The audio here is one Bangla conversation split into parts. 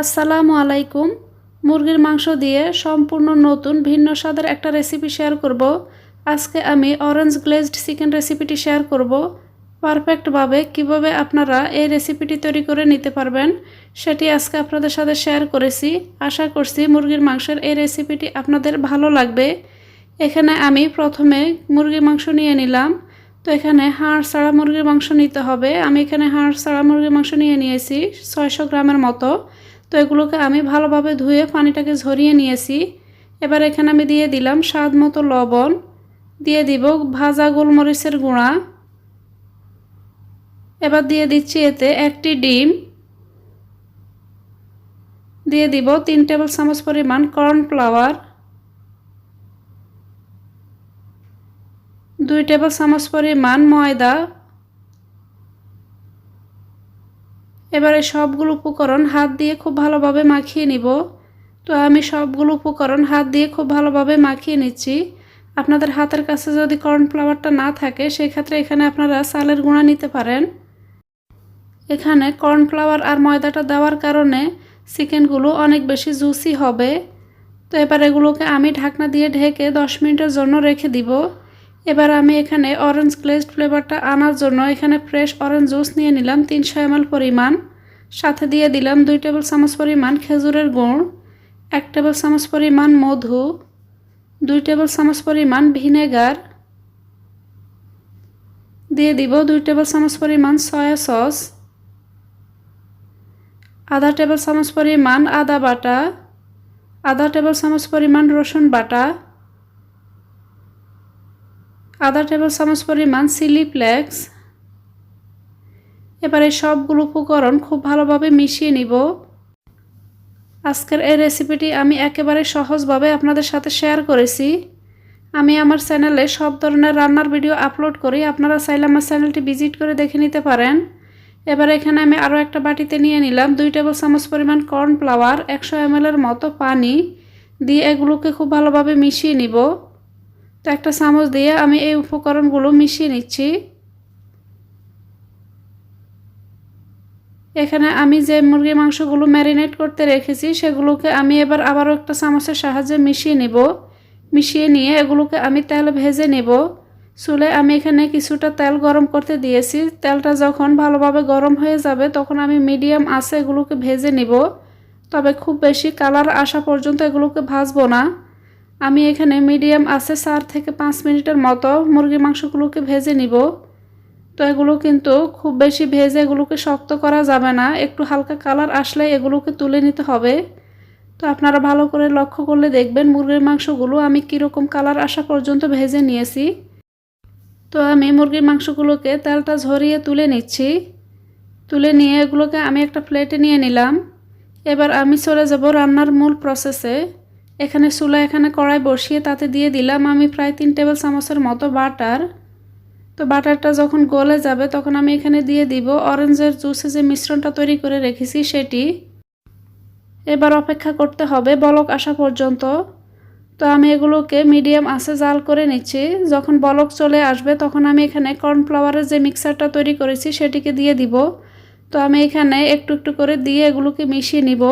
আসসালামু আলাইকুম। মুরগির মাংস দিয়ে সম্পূর্ণ নতুন, ভিন্ন স্বাদের একটা রেসিপি শেয়ার করব। আজকে আমি অরেঞ্জ গ্লেজড চিকেন রেসিপিটি শেয়ার করব। পারফেক্টভাবে কীভাবে আপনারা এই রেসিপিটি তৈরি করে নিতে পারবেন, সেটি আজকে আপনাদের সাথে শেয়ার করেছি। আশা করছি মুরগির মাংসের এই রেসিপিটি আপনাদের ভালো লাগবে। এখানে আমি প্রথমে মুরগির মাংস নিয়ে নিলাম। তো এখানে হাড় ছাড়া মুরগির মাংস নিতে হবে। আমি এখানে হাড় ছাড়া মুরগির মাংস নিয়ে নিয়েছি, ছয়শো গ্রামের মতো। তো এগুলোকে আমি ভালোভাবে ধুয়ে পানিটাকে ঝরিয়ে নিয়েছি। এবার এখানে আমি দিয়ে দিলাম স্বাদ মতো লবণ। দিয়ে দিব ভাজা গোলমরিচের গুঁড়া। এবার দিয়ে দিচ্ছি এতে একটি ডিম। দিয়ে দিব তিন টেবিল চামচ পরিমাণ কর্নফ্লাওয়ার। দুই টেবিল চামচ পরিমাণ ময়দা। এবারে সবগুলো উপকরণ হাত দিয়ে খুব ভালোভাবে মাখিয়ে নিব। তো আমি সবগুলো উপকরণ হাত দিয়ে খুব ভালোভাবে মাখিয়ে নিচ্ছি। আপনাদের হাতের কাছে যদি কর্নফ্লাওয়ারটা না থাকে, সেক্ষেত্রে এখানে আপনারা চালের গুঁড়া নিতে পারেন। এখানে কর্নফ্লাওয়ার আর ময়দাটা দেওয়ার কারণে চিকেনগুলো অনেক বেশি জুসি হবে। তো এবার এগুলোকে আমি ঢাকনা দিয়ে ঢেকে দশ মিনিটের জন্য রেখে দিব। এবার আমি এখানে অরেঞ্জ গ্লেজড ফ্লেভারটা আনার জন্য এখানে ফ্রেশ অরেঞ্জ জুস নিয়ে নিলাম তিনশো এমএল পরিমাণ। সাথে দিয়ে দিলাম দুই টেবিল চামচ পরিমাণ খেজুরের গুড়, এক টেবিল চামচ পরিমাণ মধু, দুই টেবিল চামচ পরিমাণ ভিনেগার। দিয়ে দিব দুই টেবিল চামচ পরিমাণ সয়া সস আধা টেবিল চামচ পরিমাণ আদা বাটা। আধা টেবিল চামচ পরিমাণ রসুন বাটা। আধা টেবিল চামচ পরিমাণ চিলি ফ্লেক্স এবার সবগুলো উপকরণ খুব ভালোভাবে মিশিয়ে নিব। আজকের এই রেসিপিটি আমি একেবারে সহজভাবে আপনাদের সাথে শেয়ার করেছি। আমি আমার চ্যানেলে সব ধরনের রান্নার ভিডিও আপলোড করি। আপনারা চাইলে আমার চ্যানেলটি ভিজিট করে দেখে নিতে পারেন। এবার এখানে আমি আরও একটা বাটিতে নিয়ে নিলাম। দুই টেবিল চামচ পরিমাণ কর্নফ্লাওয়ার একশো এমএলের মতো পানি দিয়ে এগুলোকে খুব ভালোভাবে মিশিয়ে নিব। তো একটা চামচ দিয়ে আমি এই উপকরণগুলো মিশিয়ে নিচ্ছি। এখানে আমি যে মুরগির মাংসগুলো ম্যারিনেট করতে রেখেছি, সেগুলোকে আমি এবার আবারও একটা চামচের সাহায্যে মিশিয়ে নেব। মিশিয়ে নিয়ে এগুলোকে আমি তেল ভেজে নেব। চুলে আমি এখানে কিছুটা তেল গরম করতে দিয়েছি। তেলটা যখন ভালোভাবে গরম হয়ে যাবে, তখন আমি মিডিয়াম আছে এগুলোকে ভেজে নিব। তবে খুব বেশি কালার আসা পর্যন্ত এগুলোকে ভাজবো না। আমি এখানে মিডিয়াম আছে চার থেকে পাঁচ মিনিটের মতো মুরগির মাংসগুলোকে ভেজে নিব। তো এগুলো কিন্তু খুব বেশি ভেজে এগুলোকে শক্ত করা যাবে না, একটু হালকা কালার আসলে এগুলোকে তুলে নিতে হবে। তো আপনারা ভালো করে লক্ষ্য করলে দেখবেন মুরগির মাংসগুলো আমি কীরকম কালার আসা পর্যন্ত ভেজে নিয়েছি। তো আমি মুরগির মাংসগুলোকে তেলটা ঝরিয়ে তুলে নিচ্ছি। তুলে নিয়ে এগুলোকে আমি একটা প্লেটে নিয়ে নিলাম। এবার আমি চলে যাব রান্নার মূল প্রসেসে এখানে চুলা এখানে কড়াই বসিয়ে তাতে দিয়ে দিলাম আমি প্রায় তিন টেবিল চামচের মতো বাটার। তো বাটারটা যখন গলে যাবে তখন আমি এখানে দিয়ে দিব অরেঞ্জের জুসে যে মিশ্রণটা তৈরি করে রেখেছি সেটি। এবার অপেক্ষা করতে হবে বলক আসা পর্যন্ত। তো আমি এগুলোকে মিডিয়াম আঁচে জাল করে নিচ্ছি। যখন বলক চলে আসবে তখন আমি এখানে কর্নফ্লাওয়ারের যে মিক্সারটা তৈরি করেছি সেটিকে দিয়ে দিব। তো আমি এখানে একটু একটু করে দিয়ে এগুলোকে মিশিয়ে নিব।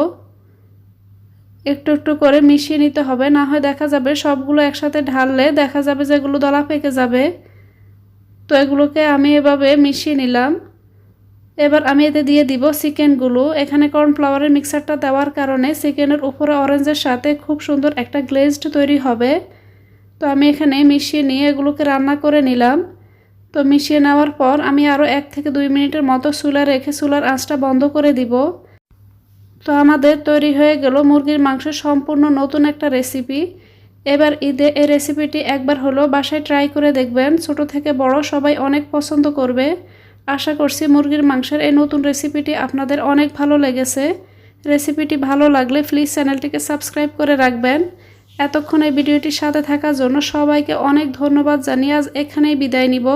একটু একটু করে মিশিয়ে নিতে হবে, না হয় দেখা যাবে সবগুলো একসাথে ঢাললে দেখা যাবে যে এগুলো দলা পেকে যাবে। তো এগুলোকে আমি এভাবে মিশিয়ে নিলাম। এবার আমি এতে দিয়ে দিব চিকেনগুলো। এখানে কর্নফ্লাওয়ারের মিক্সারটা দেওয়ার কারণে চিকেনের উপরে অরেঞ্জের সাথে খুব সুন্দর একটা গ্লেজড তৈরি হবে। তো আমি এখানে মিশিয়ে নিয়ে এগুলোকে রান্না করে নিলাম। তো মিশিয়ে নেওয়ার পর আমি আরও এক থেকে দুই মিনিটের মতো চুলা রেখে চুলার আঁচটা বন্ধ করে দিব। তো আমাদের তৈরি হয়ে গেল মুরগির মাংস সম্পূর্ণ নতুন একটা রেসিপি এবার ঈদে এই রেসিপিটি একবার হলো, বাসায় ট্রাই করে দেখবেন। ছোট থেকে বড় সবাই অনেক পছন্দ করবে। আশা করছি মুরগির মাংসের এই নতুন রেসিপিটি আপনাদের অনেক ভালো লেগেছে। রেসিপিটি ভালো লাগলে প্লিজ চ্যানেলটিকে সাবস্ক্রাইব করে রাখবেন। এতক্ষণ এই ভিডিওটির সাথে থাকার জন্য সবাইকে অনেক ধন্যবাদ জানিয়ে আজ এখানেই বিদায় নিব।